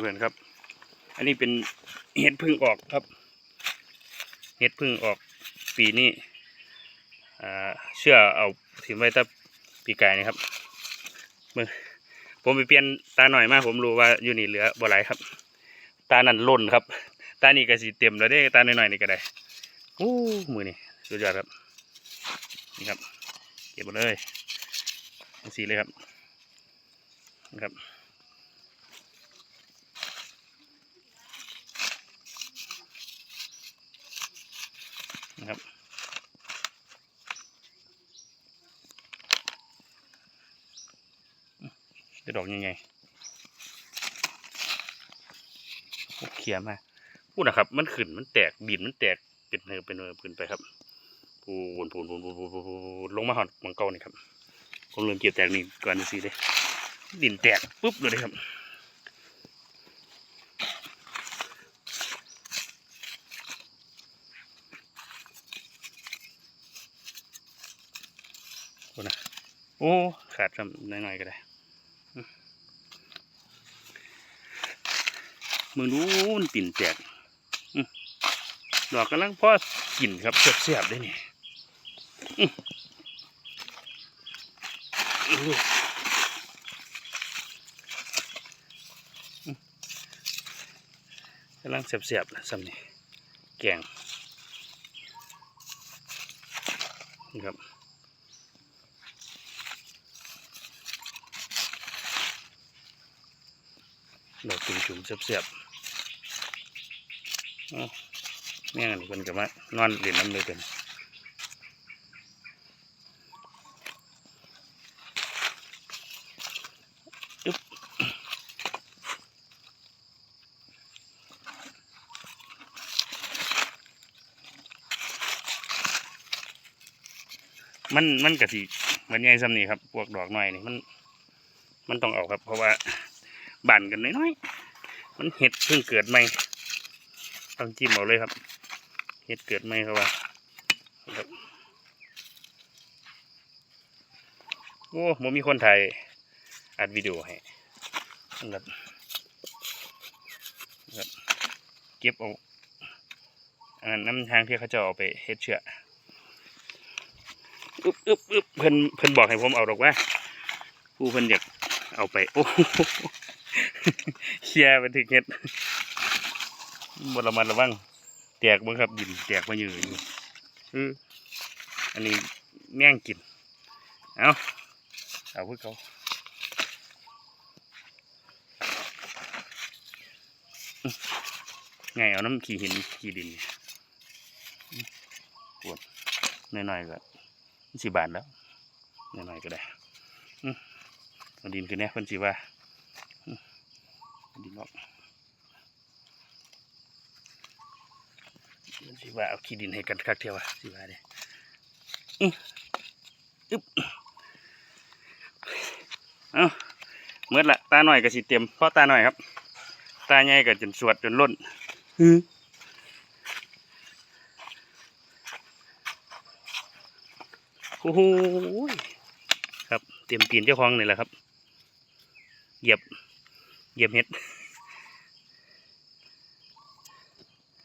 เพื่อนๆครับ อันนี้เป็นเห็ดพึ่งออกครับ เห็ดพึ่งออกปีนี้อ่เชื่อเอาถิ่มไว้ตั้งปีกายนี่ครับมือผมไปเปลี่ยนตาหน่อยมากผมรู้ว่าอยู่นี่เหลือบ่หลายครับ ตานั่นล่นครับ ตานี่ก็สีเต็มแล้วเด้ตาหน่อยๆนี่ก็ได้โอ้มือนี่สุดยอดครับนี่ครับ เก็บหมดเลยสีเลยครับนะครับ นะครับ จะดอกยังไงเคลียมากพูดนะครับ มันขึ้นมันแตกดินมันแตกเป็นเนื้อเป็นเนื้อพื้นไปครับปูนปูนปูนปูนปูนปูนปูนลงมาหอดมังกานี่ครับผมเริ่มเก็บแตกนี่ก่อนจะสีเลยดินแตกปุ๊บเลยครับ โอ้นะโอ้ ขาดจำหน่อยๆก็ได้อืมมึงดูมันปิ่นแตกดอกกำลังพอกินครับเสียบๆได้นี่กำลังเสียบๆนะซ้ำนี่แกงนี่ครับ ดอกจุ่มๆเสียบๆอ้าวแม่งอันนี้เพิ่นก็มานอนเล่นน้ำเลยเป็นมันมันกะทิมันใหญ่ซ้ำนี่ครับพวกดอกหน้อยนี่มัน มันต้องเอาครับ เพราะว่า บั่นกันน้อยๆมันเห็ดเพิ่งเกิดใหม่ต้องจิ้มเอาเลยครับ เห็ดเกิดใหม่ครับว่าครับโอ้ผมมีคนถ่ายอัดวิดีโอให้นะครับครับเก็บเอาอันนั้นน้ำทางที่เขาจะเอาไปเฮ็ดเชือกอึบอึบอึบเพิ่นเพิ่นบอกให้ผมเอาดอกว่าผู้เพิ่นอยากเอาไป โอ้ เคลียร์ไปถึงเฮ็ดบระมัดระวังแตกบ้างครับดินแตกมาอยู่อยู่ออันนี้แม่งกิน เอาเอาพวกเขาไงเอาน้ำขี้หินขี้ดินปวดหน่อยๆก็สิบาทแล้วหน่อยๆก็ได้ดินคือแน่เพิ่นสิว่า ดินออกมันสิว่าเอาขี้ดินให้กันคักเทียวอะสิว่าเด้อื้ออึ๊บเอาเมื่อละตาหน่อยก็สิเต็มเพราะตาหน่อยครับ ตาใหญ่ก็จนสวดจนล้นอื้อโอ้โหครับเต็มตีนเจ้าของนี่แหละครับ เหยียบ เยี่ยมเห็ด